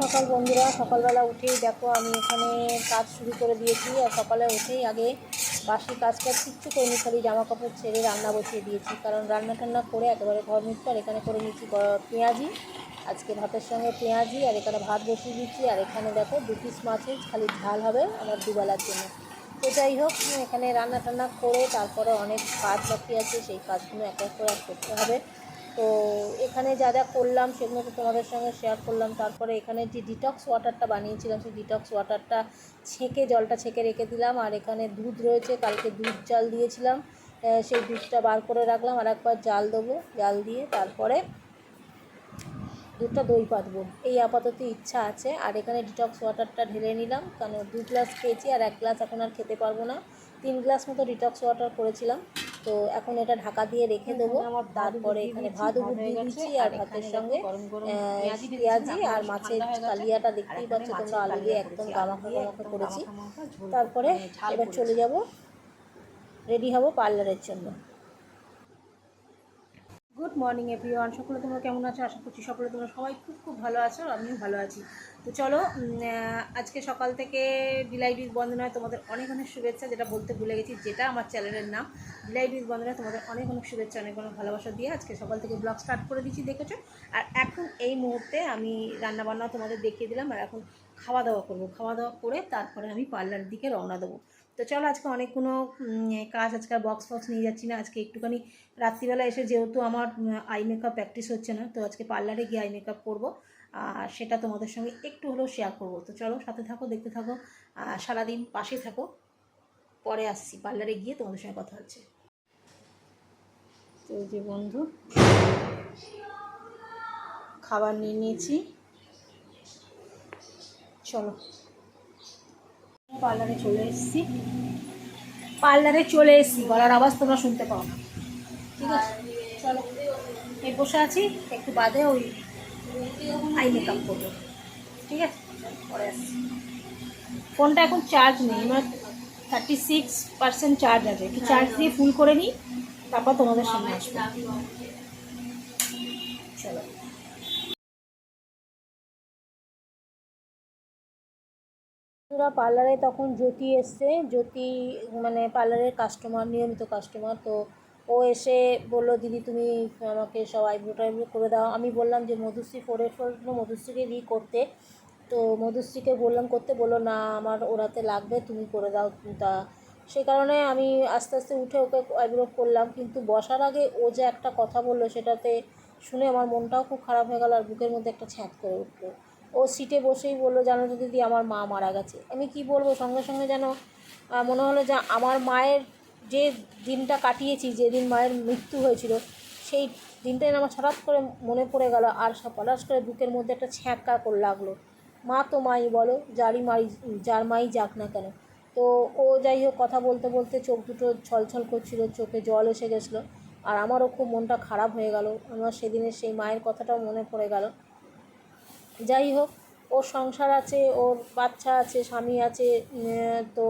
সকাল বন্ধুরা, সকালবেলা উঠেই দেখো আমি এখানে কাজ শুরু করে দিয়েছি আর সকালে উঠেই আগে বাসি কাজটা কিচ্ছু করিনি, খালি জামা কাপড় ছেড়ে রান্না বসিয়ে দিয়েছি। কারণ রান্না টান্না করে একেবারে ঘর মিটতে আর এখানে করে নিচ্ছি পেঁয়াজি, আজকে ভাতের সঙ্গে পেঁয়াজি আর এখানে ভাত বসিয়ে দিচ্ছি আর এখানে দেখো দু পিস মাছের খালি ঝাল হবে আমার দুবেলার জন্য। তো যাই হোক, এখানে রান্না টান্না করে তারপরে অনেক কাজ বাকি আছে, সেই কাজগুলো এক এক করে করতে হবে। তো এখানে যা যা করলাম সেগুলো তো তোমাদের সঙ্গে শেয়ার করলাম। তারপরে এখানে যে ডিটক্স ওয়াটারটা বানিয়েছিলাম, সেই ডিটক্স ওয়াটারটা ছেঁকে, জলটা ছেঁকে রেখে দিলাম। আর এখানে দুধ রয়েছে, কালকে দুধ জাল দিয়েছিলাম। সেই দুধটা বার করে রাখলাম। আর একবার জাল দেবো, জাল দিয়ে তারপরে দুধটা দই পাতবো। এই আপাতত ইচ্ছা আছে। আর এখানে ডিটক্স ওয়াটারটা ঢেলে নিলাম। কারণ দু গ্লাস খেয়েছি, আর এক গ্লাস এখন আর খেতে পারব না। তিন গ্লাস মতো ডিটক্স ওয়াটার করেছিলাম। তো এখন এটা ঢাকা দিয়ে রেখে দেবো। তারপরে এখানে ভাত উপর দিয়ে দিচ্ছি আর ভাতের সঙ্গে পেঁয়াজি আর মাছের কালিয়াটা দেখতেই পাচ্ছ তোমরা আলু দিয়ে একদম গামাখা গামাখা করেছি। তারপরে এবার চলে যাব রেডি হব পার্লারের জন্য। গুড মর্নিং এভরিওয়ান সকলে তোমরা কেমন আছো? আশা করছি সকলে তোমরা সবাই খুব খুব ভালো আছো আর আমিও ভালো আছি। তো চলো আজকে সকাল থেকে ডিলাইট উইথ বন্দনায় তোমাদের অনেক অনেক শুভেচ্ছা, যেটা বলতে ভুলে গেছি, যেটা আমার চ্যানেলের নাম। ডিলাইট উইথ বন্দনায় তোমাদের অনেক অনেক শুভেচ্ছা, অনেক অনেক ভালোবাসা দিয়ে আজকে সকাল থেকে ব্লগ স্টার্ট করে দিচ্ছি দেখেছ? আর এখন এই মুহূর্তে আমি রান্নাবান্না তোমাদের দেখিয়ে দিলাম, আর এখন খাওয়া দাওয়া করব। খাওয়া দাওয়া করে তারপরে আমি পার্লারের দিকে রওনা দেবো। তো চলো আজকে অনেকগুলো কাজ আজকে বক্স ফক্স নিয়ে যাচ্ছি না। আজকে একটুখানি রাত্রিবেলা এসে যেহেতু আমার আই মেকআপ প্র্যাকটিস হচ্ছে না, তো আজকে পার্লারে গিয়ে আই মেকআপ করব। আর সেটা তোমাদের সঙ্গে একটু হলেও শেয়ার করব। তো চলো সাথে থাকো, দেখতে থাকো সারাদিন পাশে থাকো। পরে আসছি পার্লারে গিয়ে তোমাদের সঙ্গে কথা হচ্ছে। তো যে বন্ধু, খাবার নিয়ে নিয়েছি। চলো। পার্লারে চলে এসেছি। পার্লারে চলে এসেছি। গলার আওয়াজ তোমরা শুনতে পাও না। ঠিক আছে? চলো। এই বসে আছি। একটু বাদে ওই আই মেকআপ করব। ঠিক আছে? পরে আসছি। ফোনটা এখন চার্জ নেই। আমার থার্টি সিক্স পার্সেন্ট চার্জ আছে। একটু চার্জ দিয়ে ফুল করে নিই। তারপর তোমাদের সামনে আসব। চলো। বন্ধুরা পার্লারে তখন জ্যোতি এসছে। জ্যোতি মানে পার্লারের কাস্টমার নিয়মিত কাস্টমার তো ও এসে বলল, দিদি, তুমি আমাকে সব আইব্রো টাইব্রো করে দাও। আমি বললাম যে, মধুশ্রী ফোর এইট ফোর মধুশ্রীকে দিই করতে। তো মধুশ্রীকে বললাম, করতে? বলল, না, আমার ওরাতে লাগবে, তুমি করে দাও তা। সে কারণে আমি আস্তে আস্তে উঠে ওকে আইব্রো করলাম। কিন্তু বসার আগে ও যে একটা কথা বলল, সেটাতে শুনে আমার মনটাও খুব খারাপ হয়ে গেল আর বুকের মধ্যে একটা ছ্যাঁত করে উঠল। ও সিটে বসেই বলল, জানো তো দিদি, আমার মা মারা গেছে। আমি কি বলব? সঙ্গে সঙ্গে যেন মনে হলো যে আমার মায়ের যে দিনটা কাটিয়েছি যেদিন মায়ের মৃত্যু হয়েছিল, সেই দিনটাই আমার হঠাৎ করে মনে পড়ে গেল আর সব পলাশ করে বুকের মধ্যে একটা ছ্যাঁকা করে লাগল। মা তো মাই, বলো, যারই মাই, যার মাই যাক না কেন। তো ও যাই হোক, কথা বলতে বলতে চোখ দুটো ছলছল করছিল, চোখে জল এসে গেছিল, আর আমারও খুব মনটা খারাপ হয়ে গেল। আমার সেদিনের সেই মায়ের কথাটাও মনে পড়ে গেল। যাই হোক, ওর সংসার আছে, ওর বাচ্চা আছে, স্বামী আছে তো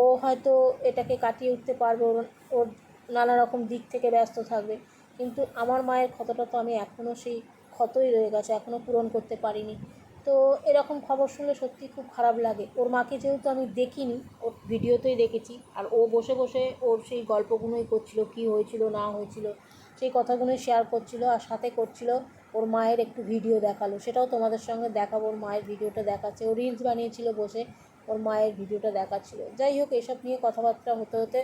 ও হয়তো এটাকে কাটিয়ে উঠতে পারবে, ওর ওর নানা রকম দিক থেকে ব্যস্ত থাকবে। কিন্তু আমার মায়ের ক্ষতটা তো আমি এখনও সেই ক্ষতই রয়ে গেছে এখনও পূরণ করতে পারিনি। তো এরকম খবর শুনলে সত্যি খুব খারাপ লাগে। ওর মাকে যেহেতু আমি দেখিনি, ওর ভিডিওতেই দেখেছি, আর ও বসে বসে ওর সেই গল্পগুলোই করছিল, কি হয়েছিল, না হয়েছিল। সেই কথাগুলোই শেয়ার করছিল আর সাথে করছিল, ওর মায়ের একটু ভিডিও দেখাল। সেটাও তোমাদের সঙ্গে দেখাবো। ওর মায়ের ভিডিওটা দেখাচ্ছে। ও রিলস বানিয়েছিল বসে, ওর মায়ের ভিডিওটা দেখাচ্ছিল। যাই হোক, এসব নিয়ে কথাবার্তা হতে হতে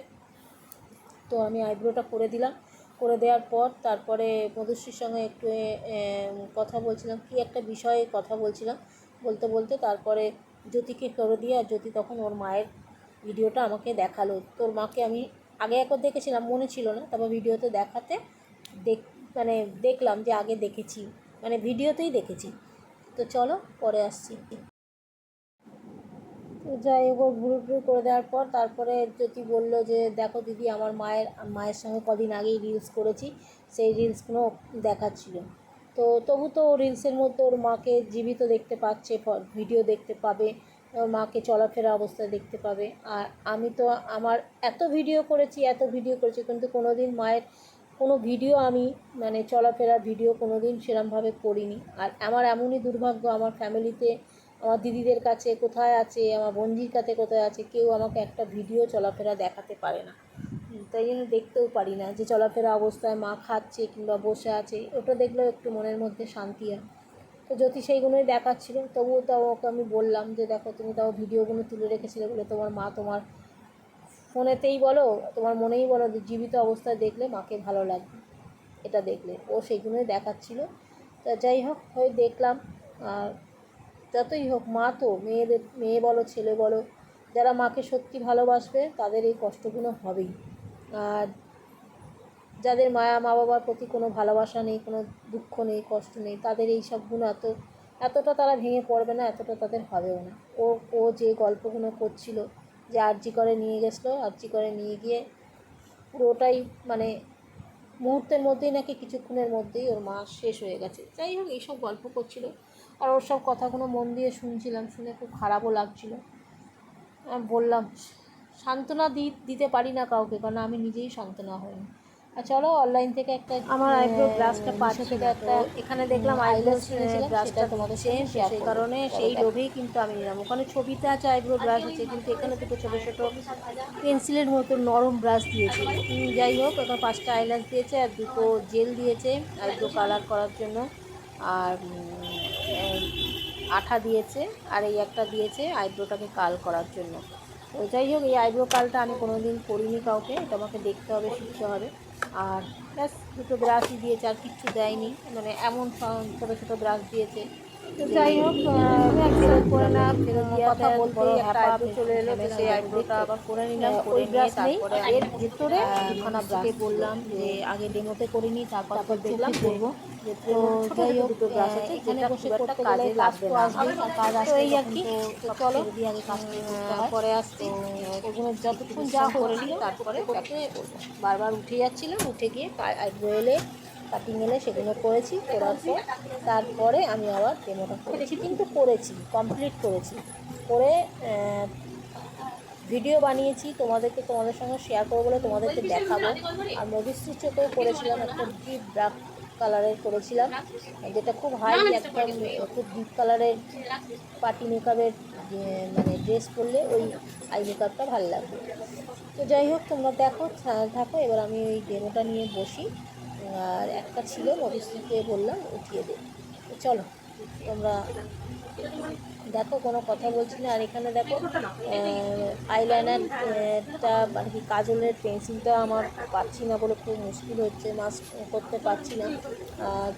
তো আমি আইব্রোটা করে দিলাম। করে দেওয়ার পর তারপরে মধুশ্রীর সঙ্গে একটু কথা বলছিলাম। কি একটা বিষয়ে কথা বলছিলাম। বলতে বলতে তারপরে জ্যোতিকে করে দিয়ে আর জ্যোতি তখন ওর মায়ের ভিডিওটা আমাকে দেখাল। তোর মাকে আমি আগে একবার দেখেছিলাম, মনে ছিল না। তারপর ভিডিওতে দেখাতে দেখ মানে দেখলাম যে আগে দেখেছি মানে ভিডিওতেই দেখেছি। তো চলো, পরে আসছি। তো যাই হোক ভুরু টুরু করে দেওয়ার পর তারপরে জ্যোতি বলল যে, দেখো দিদি, আমার মায়ের মায়ের সঙ্গে কদিন আগেই রিলস করেছি, সেই রিলসগুলো দেখাচ্ছিল। তো তবু তো রিলসের মধ্যে ওর মাকে জীবিত দেখতে পাচ্ছে ভিডিও দেখতে পাবে, ওর মাকে চলাফেরা অবস্থায় দেখতে পাবে। আর আমি তো আমার এত ভিডিও করেছি, এত ভিডিও করেছি, কিন্তু কোনো দিন মায়ের কোনো ভিডিও আমি মানে চলাফেরা ভিডিও কোনো দিন সেরমভাবে করিনি। আর আমার এমনই দুর্ভাগ্য আমার ফ্যামিলিতে, আমার দিদিদের কাছে কোথায় আছে, আমার বন্ধুর কাছে কোথায় আছে, কেউ আমাকে একটা ভিডিও চলাফেরা দেখাতে পারে না। তাই জন্য দেখতেও পারি না যে চলাফেরা অবস্থায় মা খাচ্ছে কিংবা বসে আছে, ওটা দেখলেও একটু মনের মধ্যে শান্তি হয়। তো জ্যোতি সেইগুলোই দেখাচ্ছিল, তবুও তাও ওকে আমি বললাম যে, দেখো, তুমি তাও ভিডিওগুলো তুলে রেখেছিলে বলে তোমার মা তোমার ফোনেতেই বলো, তোমার মনেই বলো যে জীবিত অবস্থায় দেখলে মাকে ভালো লাগবে। এটা দেখলে। ও সেইগুলোই দেখাচ্ছিল। তা যাই হোক, হয়ে দেখলাম। আর যতই হোক, মা তো, মেয়েদের, মেয়ে বলো, ছেলে বলো, যারা মাকে সত্যি ভালোবাসবে, তাদের এই কষ্টগুলো হবেই। আর যাদের মায়া মা বাবার প্রতি কোনো ভালোবাসা নেই, কোনো দুঃখ নেই, কষ্ট নেই, তাদের এই সবগুলো এত, এতটা তারা ভেঙে পড়বে না, এতটা তাদের হবেও না। ও ও যে গল্পগুলো করছিল যে আর্জি করে নিয়ে গেছিল, আর্জি করে নিয়ে গিয়ে পুরোটাই মানে মুহূর্তের মধ্যেই নাকি কিছুক্ষণের মধ্যেই ওর মা শেষ হয়ে গেছে। যাই হোক, এইসব গল্প করছিল। আর ওর সব কথাগুলো মন দিয়ে শুনছিলাম, শুনে খুব খারাপও লাগছিল। বললাম, সান্ত্বনা দিতে পারি না কাউকে, কারণ আমি নিজেই সান্ত্বনা হইনি। আর চলো অনলাইন থেকে একটা আমার পাচ্ছি। থেকে না, একটা এখানে দেখলাম brushটা সেটা তোমাদের শেয়ার সেই কারণে সেই লোভেই কিন্তু আমি নিলাম। ওখানে ছবিতে আছে আইব্রো ব্রাশ আছে কিন্তু এখানে দুটো ছোটো ছোটো পেন্সিলের মতো নরম ব্রাশ দিয়েছে। যাই হোক এখন পাঁচটা আইলাস দিয়েছে আর দুটো জেল দিয়েছে আইব্রো কালার করার জন্য। আর আঠা দিয়েছে আর এই একটা দিয়েছে আইব্রোটাকে কাল করার জন্য। তো যাই হোক এই আইব্রো কালটা আমি কোনো দিন করিনি কাউকে এটা আমাকে দেখতে হবে শিখতে হবে। আর ব্যাস দুটো ব্রাশই দিয়েছে আর কিচ্ছু দেয়নি। মানে এমন ছোটো ছোটো ব্রাশ দিয়েছে। তো যাই হোক করে না ফেরত কথা বলতেই একটা আইব্রো চলে এলো তো সেই আইব্রোটা আবার করে নিলাম ওই ব্রাশ নেই। এর ভিতরে দুখানা বললাম যে আগে ডেমোতে করিনি তারপর তারপর দেখলাম করব। তো যাই হোক দুটো ব্রাশ আছে এখানে বসে করতে কাজে লাগবে আসবে। কাজ আসবে এই আর কি চলো। দিয়ে আগে পরে ওগুলো যতক্ষণ যা করে নিই তারপরে করতে বারবার উঠে যাচ্ছিলাম উঠে গিয়ে আইব্রো এলে কাটিং এলে সেগুলো করেছি, করার পর তারপরে আমি আবার ডেমোটা করেছি। কিন্তু করেছি কমপ্লিট করেছি। করে ভিডিও বানিয়েছি, তোমাদেরকে তোমাদের সঙ্গে শেয়ার করব বলে তোমাদেরকে দেখাবো। আর মধুশ্রী চোখেও করেছিলাম একটা ডিপ ব্ল্যাক কালারের করেছিলাম। যেটা খুব হাই একদম, খুব ডিপ কালারের পার্টি মেকআপের মানে ড্রেস পরলে ওই আই মেকআপটা ভালো লাগবে। তো যাই হোক, তোমরা দেখো, থাকো এবার আমি ওই ডেমোটা নিয়ে বসি। আর একটা ছিল মধুশ্রীকে বললাম, উঠিয়ে দে। চলো, তোমরা দেখো, কোনো কথা বলছি না। আর এখানে দেখো আইলাইনারটা মানে কি, কাজলের পেন্সিলটা আমার পাচ্ছি না বলে খুব মুশকিল হচ্ছে মাস্ক করতে পারছি না।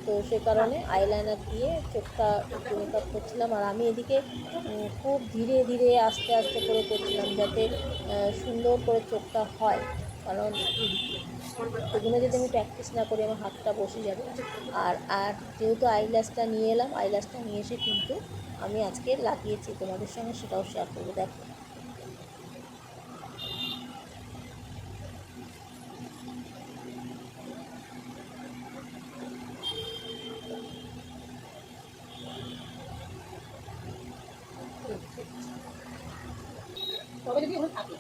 তো সে কারণে আইলাইনার দিয়ে চোখটা একটু মেকআপ করছিলাম। আর আমি এদিকে খুব ধীরে ধীরে আস্তে আস্তে করে করছিলাম যাতে সুন্দর করে চোখটা হয়। কারণ এগুলো যদি আমি প্র্যাকটিস না করি, আমার হাতটা বসে যাবে। আর আর যেহেতু আইল্যাসটা নিয়ে এলাম আইল্যাসটা নিয়ে এসে কিন্তু আমি আজকে লাগিয়েছি। তোমাদের সঙ্গে সেটাও শেয়ার করব। দেখো তবে যদি এখন থাকে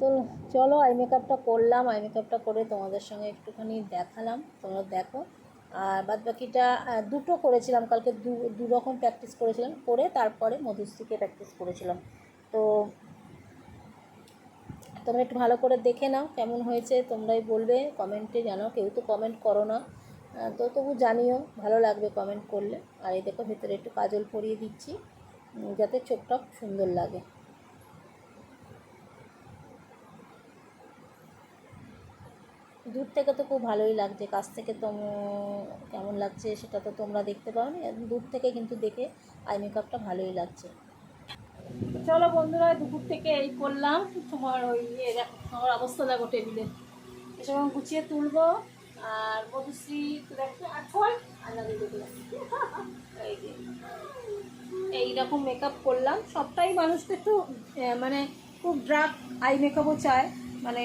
তো চলো আই মেকআপটা করলাম আই মেকআপটা করে তোমাদের সঙ্গে একটুখানি দেখালাম। তোমরা দেখো। আর বাদ বাকিটা দুটো করেছিলাম, কালকে দু দু রকম প্র্যাকটিস করেছিলাম। করে তারপরে মধুশ্রীকে প্র্যাকটিস করেছিলাম। তো তোমরা একটু ভালো করে দেখে নাও, কেমন হয়েছে, তোমরাই বলবে। কমেন্টে জানাও। কেউ তো কমেন্ট করো না। তো তবু জানিও, ভালো লাগবে কমেন্ট করলে। আর এই দেখো, ভেতরে একটু কাজল পরিয়ে দিচ্ছি যাতে চোখটা সুন্দর লাগে। দূর থেকে তো খুব ভালোই লাগছে, কাছ থেকে তো কেমন লাগছে সেটা তো তোমরা দেখতে পাও না দূর থেকে কিন্তু দেখে আই মেকআপটা ভালোই লাগছে। চলো বন্ধুরা, দুপুর থেকে এই করলাম, তোমার ওই ইয়ে দেখো আমার অবস্থা দেখো টেবিলে এসব গুছিয়ে তুলবো, আর মধুশ্রী দেখো এই যে, এইরকম মেকআপ করলাম, সবটাই মানুষ তো একটু মানে খুব ড্রাক আই মেকআপও চায় মানে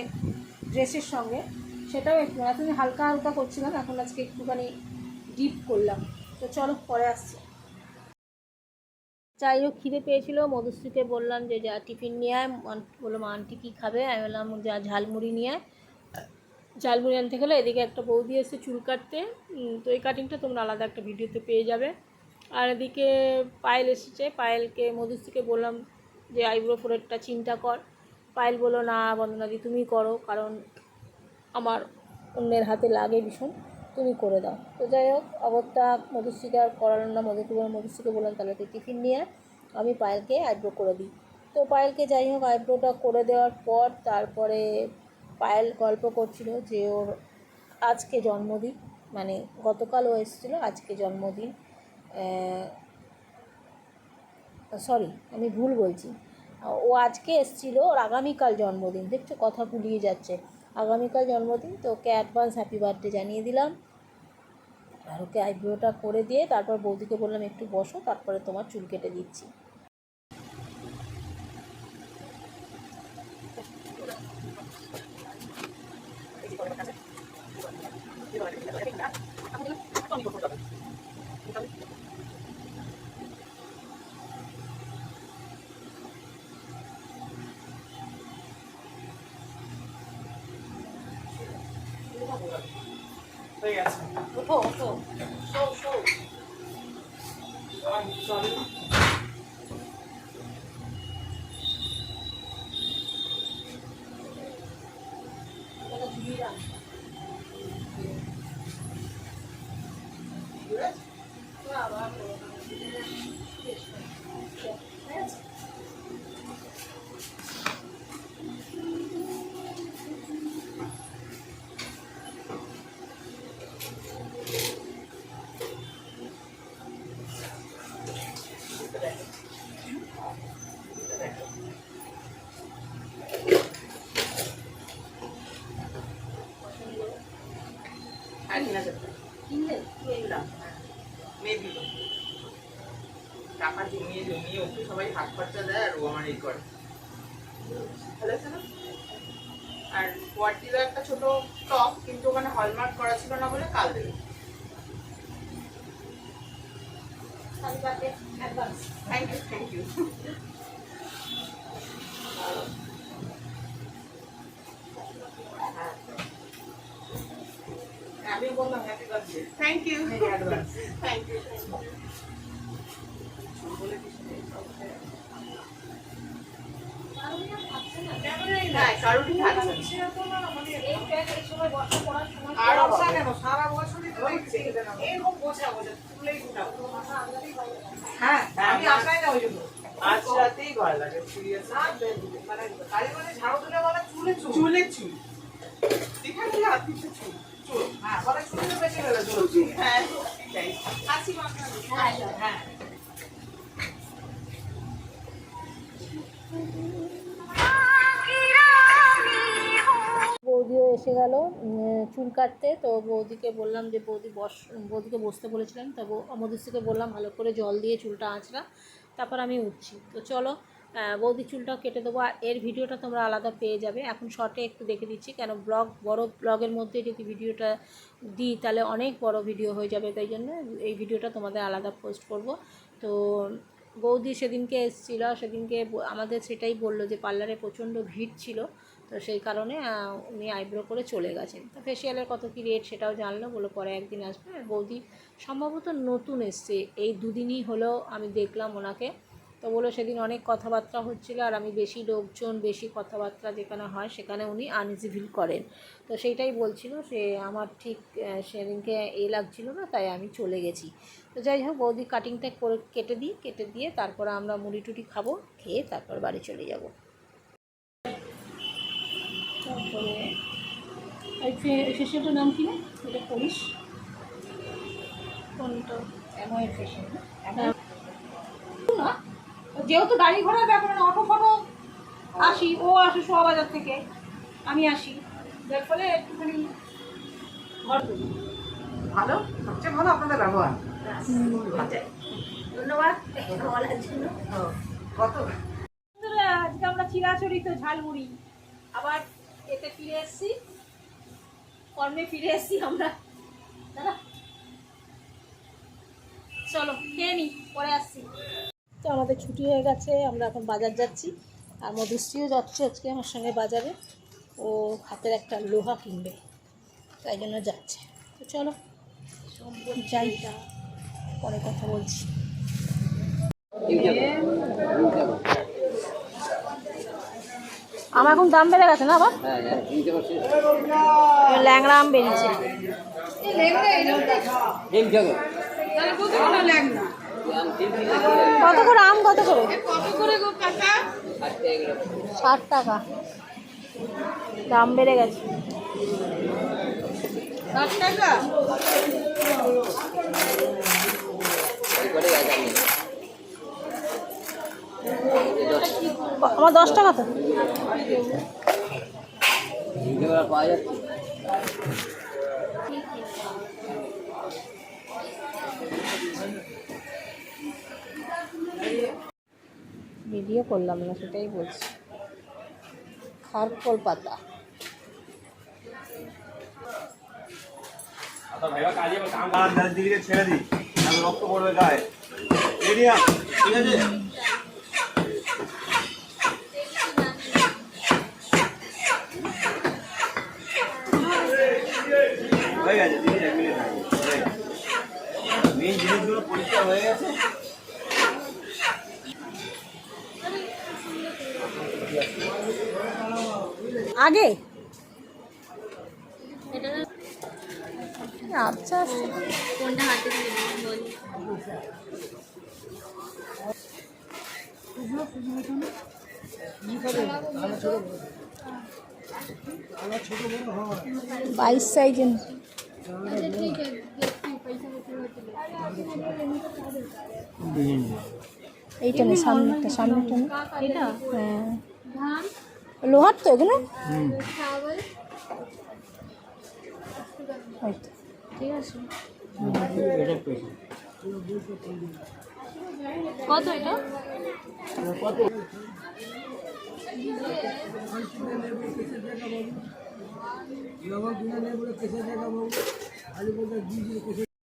ড্রেসের সঙ্গে। সেটাও একটু এতদিন হালকা হালকা করছিলাম এখন আজকে একটুখানি ডিপ করলাম। তো চলো, পরে আসছি। যাই হোক, খিদে পেয়েছিল। মধুশ্রীকে বললাম যে, যা টিফিন নিয়ে আয়। আন- বলল, মা, আন্টি কী খাবে? আমি বললাম, যা ঝালমুড়ি নিয়ে আয়। ঝালমুড়ি আনতে গেলে এদিকে একটা বৌদি এসে চুল কাটতে। তো এই কাটিংটা তোমরা আলাদা একটা ভিডিওতে পেয়ে যাবে। আর এদিকে পায়েল এসেছে। পায়েলকে, মধুশ্রীকে বললাম যে, আইব্রো ফোরেরটা চিন্তা কর। পায়েল বলল, না বন্দনাদি তুমি করো। কারণ আমার অন্যের হাতে লাগে ভীষণ, তুমি করে দাও। তো যাই হোক, অগত্যা মধুশ্রীকে আর করালাম না মধুকে বললাম মধুশ্রীকে বললাম, তাহলে তুই টিফিন নিয়ে আমি পায়েলকে আইব্রো করে দিই। তো পায়েলকে যাই হোক, আইব্রোটা করে দেওয়ার পর তারপরে পায়েল গল্প করছিল যে ওর আজকে জন্মদিন মানে গতকাল ও এসেছিল আজকে জন্মদিন। সরি, আমি ভুল বলছি। ও আজকে এসেছিল ওর আগামীকাল জন্মদিন, দেখছ কথা ভুলিয়ে যাচ্ছে। আগামীকাল জন্মদিন, তো ওকে অ্যাডভান্স হ্যাপি বার্থডে জানিয়ে দিলাম। আর ওকে আইব্রোটা করে দিয়ে তারপর বৌদিকে বললাম, একটু বসো, তারপরে তোমার চুল কেটে দিচ্ছি। হয়ে গেছে ওঠো ওঠো শো শো সরি এটা ঝুলিয়ে রাখ। না, আবার করো না। বেশ, ঠিক আছে? আর কিনা যেতে কিনলে? কিনলাম হ্যাঁ মেয়ে দিল টাকা জমিয়ে জমিয়ে ওকে সবাই হাত খরচা দেয় আর ও আমার এই করে ভালো আছে না আর কোয়ার্টিরও একটা ছোট টপ কিন্তু ওখানে হলমার্ক করা ছিল না বলে কাল দেবে Happy birthday, advance. Thank you thank you বললাম happy birthday thank you advance thank you আর হবে। কেন সারা বছরই তো এরকম গোছা গোছা তুলেই উঠাবো হ্যাঁ আমি আসাই না ওই জন্য। আজ রাতেই ভয় লাগে সিরিয়াস মানে কালী মানে ঝাড়ু দিলে বলে চুলে চুল। চুলে চুল। এখানে হাত পিছে চুল? চুল। হ্যাঁ বলে চুলে বেশি হয়ে চুল। হ্যাঁ এটাই হাসি মাখা। হ্যাঁ, হ্যাঁ। এসে গেল চুল কাটতে। তো বৌদিকে বললাম যে, বৌদি বস, বৌদিকে বসতে বলেছিলাম তো বৌ- বললাম, ভালো করে জল দিয়ে চুলটা আঁচড়া। তারপর আমি উঠছি। তো চলো বৌদি চুলটাও কেটে দেবো। আর এর ভিডিওটা তোমরা আলাদা পেয়ে যাবে। এখন শর্টে একটু দেখে দিচ্ছি। কেন ব্লগ, বড় ব্লগের মধ্যে যদি ভিডিওটা দিই, তাহলে অনেক বড় ভিডিও হয়ে যাবে। তাই জন্য এই ভিডিওটা তোমাদের আলাদা পোস্ট করব। তো বৌদি সেদিনকে এসেছিল। সেদিনকে আমাদের সেটাই বলল যে, পার্লারে প্রচণ্ড ভিড় ছিল। তো সেই কারণে উনি আইব্রো করে চলে গেছেন। তো ফেসিয়ালের কত কী রেট সেটাও জানলো বলো পরে একদিন আসবে। আর বৌদি সম্ভবত নতুন এসছে, এই দুদিনই হলো আমি দেখলাম ওনাকে। তো বলো সেদিন অনেক কথাবার্তা হচ্ছিল, আর আমি বেশি লোকজন, বেশি কথাবার্তা যেখানে হয় সেখানে উনি আনইজি ফিল করেন। তো সেইটাই বলছিল সে আমার ঠিক সেদিনকে এ লাগছিল না, তাই আমি চলে গেছি। তো যাই হোক, বৌদি কাটিংটা করে কেটে দিই, কেটে দিয়ে তারপরে আমরা মুড়ি টুটি খাব, খেয়ে তারপর বাড়ি চলে যাব। তারপরে ফেসিয়ালটার নাম কি না এটা করিস কোনটা? এমআই ফেশন না যেহেতু গাড়ি ঘোড়ার ব্যাপার না অটো ফটো আসি ও আসে বাজার থেকে আমি আসি। যার ফলে একটুখানি ঘর করি। ভালো? সবচেয়ে ভালো আপনাদের ব্যবহার। ধন্যবাদ। বলার জন্য। কত? আজকে আমরা চিরাচরিত ঝালমুড়ি। আবার এতে ফিরে এসেছি। কর্মে ফিরে এসেছি আমরা। দাদা। চলো, খেয়ে নি, পরে আসছি। তো আমাদের ছুটি হয়ে গেছে, আমরা এখন বাজার যাচ্ছি। আর মধুশ্রীও যাচ্ছে আজকে আমার সঙ্গে বাজারে। ও হাতের একটা লোহা কিনবে, তাই জন্য যাচ্ছে। তো চলো, যাই, পরে কথা বলছি। আমার এখন দাম বেড়ে গেছে না আবার ল্যাংড়া আম বেরিয়েছে। কত করে আম, কত করে? ষাট টাকা। দাম বেড়ে গেছে। আমার দশ টাকা তো। ভিডিও করলাম না সেটাই বলছি। খারকোল পাতা। আর ছেড়ে দিই। রক্ত পড়বে গায়ে। ঠিক আছে? গেছে দিদি এক মিনিট মেন জিনিসগুলো পরিষ্কার হয়ে গেছে। আগে? আচ্ছা বাইশ সাইজের এইটা নেই সামনেটা সামনেটা এটা? হ্যাঁ। লোহার তো এগুলো। ঠিক আছে। কত এটা? বাবা বিনা নেই বলে কেসে দেখা বাবু খালি বলতে দিয়ে কেসে